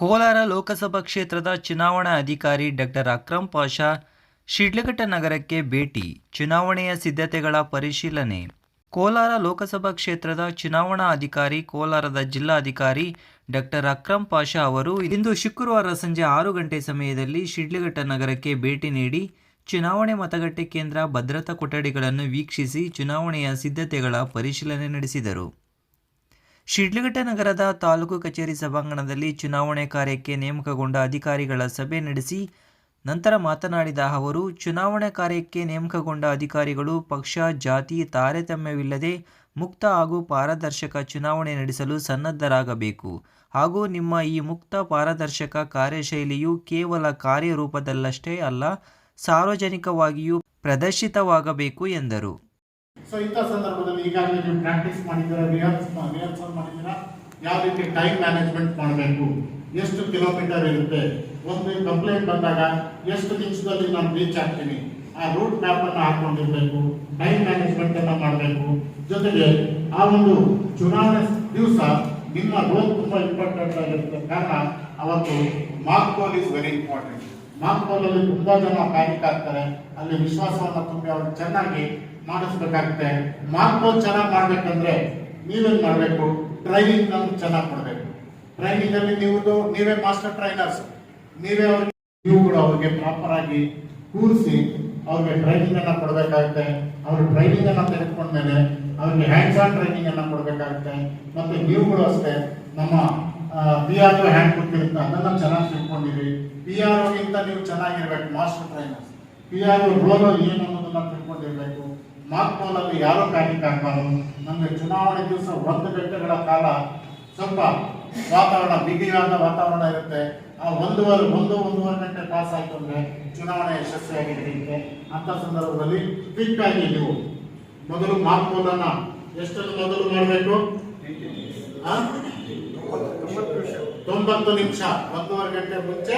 ಕೋಲಾರ ಲೋಕಸಭಾ ಕ್ಷೇತ್ರದ ಚುನಾವಣಾ ಅಧಿಕಾರಿ ಡಾಕ್ಟರ್ ಅಕ್ರಮ್ ಪಾಷಾ ಶಿಡ್ಲಘಟ್ಟ ನಗರಕ್ಕೆ ಭೇಟಿ, ಚುನಾವಣೆಯ ಸಿದ್ಧತೆಗಳ ಪರಿಶೀಲನೆ. ಕೋಲಾರ ಲೋಕಸಭಾ ಕ್ಷೇತ್ರದ ಚುನಾವಣಾ ಅಧಿಕಾರಿ, ಕೋಲಾರದ ಜಿಲ್ಲಾಧಿಕಾರಿ ಡಾಕ್ಟರ್ ಅಕ್ರಮ್ ಪಾಷಾ ಅವರು ಇಂದು ಶುಕ್ರವಾರ ಸಂಜೆ ಆರು ಗಂಟೆ ಸಮಯದಲ್ಲಿ ಶಿಡ್ಲಘಟ್ಟ ನಗರಕ್ಕೆ ಭೇಟಿ ನೀಡಿ, ಚುನಾವಣೆ ಮತಗಟ್ಟೆ ಕೇಂದ್ರ ಭದ್ರತಾ ಕೊಠಡಿಗಳನ್ನು ವೀಕ್ಷಿಸಿ ಚುನಾವಣೆಯ ಸಿದ್ಧತೆಗಳ ಪರಿಶೀಲನೆ ನಡೆಸಿದರು. ಶಿಡ್ಲಘಟ್ಟ ನಗರದ ತಾಲೂಕು ಕಚೇರಿ ಸಭಾಂಗಣದಲ್ಲಿ ಚುನಾವಣೆ ಕಾರ್ಯಕ್ಕೆ ನೇಮಕಗೊಂಡ ಅಧಿಕಾರಿಗಳ ಸಭೆ ನಡೆಸಿ ನಂತರ ಮಾತನಾಡಿದ ಅವರು, ಚುನಾವಣೆ ಕಾರ್ಯಕ್ಕೆ ನೇಮಕಗೊಂಡ ಅಧಿಕಾರಿಗಳು ಪಕ್ಷ, ಜಾತಿ, ತಾರತಮ್ಯವಿಲ್ಲದೆ ಮುಕ್ತ ಹಾಗೂ ಪಾರದರ್ಶಕ ಚುನಾವಣೆ ನಡೆಸಲು ಸನ್ನದ್ಧರಾಗಬೇಕು. ಹಾಗೂ ನಿಮ್ಮ ಈ ಮುಕ್ತ, ಪಾರದರ್ಶಕ ಕಾರ್ಯಶೈಲಿಯು ಕೇವಲ ಕಾರ್ಯರೂಪದಲ್ಲಷ್ಟೇ ಅಲ್ಲ, ಸಾರ್ವಜನಿಕವಾಗಿಯೂ ಪ್ರದರ್ಶಿತವಾಗಬೇಕು ಎಂದರು. ಸೊ ಇಂಥ ಸಂದರ್ಭದಲ್ಲಿ ಈಗಾಗಲೇ ನೀವು ಪ್ರಾಕ್ಟೀಸ್ ಮಾಡಿದ್ದೀರಾ ರಿಹರ್ಸ್ ರಿಹರ್ಸಲ್ ಮಾಡಿದ್ದೀರಾ? ಯಾವ ರೀತಿ ಟೈಮ್ ಮ್ಯಾನೇಜ್ಮೆಂಟ್ ಮಾಡಬೇಕು? ಎಷ್ಟು ಕಿಲೋಮೀಟರ್ ಇರುತ್ತೆ? ಒಂದು ಕಂಪ್ಲೇಂಟ್ ಬಂದಾಗ ಎಷ್ಟು ನಿಮಿಷದಲ್ಲಿ ನಾನು ರೀಚ್ ಆಗ್ತೀನಿ? ಆ ರೂಟ್ ಮ್ಯಾಪ್ ಅನ್ನು ಹಾಕೊಂಡಿರ್ಬೇಕು ಟೈಮ್ ಮ್ಯಾನೇಜ್ಮೆಂಟ್ ಅನ್ನು ಮಾಡಬೇಕು. ಜೊತೆಗೆ ಆ ಒಂದು ಚುನಾವಣೆ ದಿವಸ ನಿಮ್ಮ ರೋಲ್ ತುಂಬಾ ಇಂಪಾರ್ಟೆಂಟ್ ಆಗಿರುತ್ತೆ. ಕಾರಣ, ಅವತ್ತು ಮಾರ್ಕ್ ಕೋಲ್ ಇಸ್ ವೆರಿ ಇಂಪಾರ್ಟೆಂಟ್ ಪೋಲ್ ತುಂಬಾ ಜನ ಪ್ಯಾನಿಕ್ ಆಗ್ತಾರೆ. ಅಲ್ಲಿ ವಿಶ್ವಾಸವನ್ನ ತುಂಬಿ ಅವ್ರು ಚೆನ್ನಾಗಿ ಮಾಡಿಸ್ಬೇಕಾಗುತ್ತೆ. ಪೋಲ್ ಚೆನ್ನಾಗಿ ಮಾಡ್ಬೇಕಂದ್ರೆ ನೀವೇನ್ ಮಾಡಬೇಕು? ಟ್ರೈನಿಂಗ್ ನಮ್ಗೆ ಚೆನ್ನಾಗಿ ಕೊಡಬೇಕು. ಟ್ರೈನಿಂಗ್ ಅಲ್ಲಿ ನೀವು ನೀವೇ ಮಾಸ್ಟರ್ ಟ್ರೈನರ್ಸ್ ನೀವೇ ಅವ್ರಿಗೆ, ನೀವು ಕೂಡ ಅವ್ರಿಗೆ ಪ್ರಾಪರ್ ಆಗಿ ಕೂರಿಸಿ ಅವ್ರಿಗೆ ಟ್ರೈನಿಂಗ್ ಅನ್ನ ಕೊಡಬೇಕಾಗುತ್ತೆ. ಅವ್ರ ಟ್ರೈನಿಂಗ್ ಅನ್ನ ತೆಗೆದುಕೊಂಡ್ಮೇಲೆ ಅವ್ರಿಗೆ ಹ್ಯಾಂಡ್ಸ್ ಆನ್ ಟ್ರೈನಿಂಗ್ ಅನ್ನ ಕೊಡಬೇಕಾಗುತ್ತೆ. ಮತ್ತೆ ನೀವುಗಳು ಅಷ್ಟೇ ನಮ್ಮ ಪಿ ಆರ್ ಹ್ಯಾಂಡ್ ಕೊಟ್ಟಿರುತ್ತೆ ಅದನ್ನ ಚೆನ್ನಾಗಿ ತಿಳ್ಕೊಂಡಿರಿ ಪಿ ಆರ್ ಒಗಿಂತ ನೀವು ಚೆನ್ನಾಗಿರ್ಬೇಕು master trainer P R role ಏನು ಅನ್ನೋದನ್ನ ತಿಳ್ಕೊಂಡಿರ್ಬೇಕು. ಮಾರ್ಕ್ ಪೋಲ್ ಅಲ್ಲಿ ಯಾರು ಪ್ಯಾನಿಕ್ ಆಗ್ಬಾರ್ದು? ನಮಗೆ ಚುನಾವಣೆ ದಿವಸ ಒಂದು ಗಂಟೆಗಳ ಕಾಲ ಸ್ವಲ್ಪ ವಾತಾವರಣ, ಬಿಗಿಯಾದ ವಾತಾವರಣ ಇರುತ್ತೆ. ಆ ಒಂದೂವರೆ, ಒಂದು, ಒಂದೂವರೆ ಗಂಟೆ ಪಾಸ್ ಆಯ್ತು ಅಂದ್ರೆ ಚುನಾವಣೆ ಯಶಸ್ವಿಯಾಗಿ ನಡೆಯುತ್ತೆ ಅಂತ ಸಂದರ್ಭದಲ್ಲಿ ಕ್ವಿಕ್ ಆಗಿ ನೀವು. ಮೊದಲು ಮಾರ್ಕ್ ಎಷ್ಟನ್ನು ಮೊದಲು ಮಾಡಬೇಕು? ತೊಂಬತ್ತು ನಿಮಿಷ ಒಂದೂವರೆ ಗಂಟೆ ಮುಂಚೆ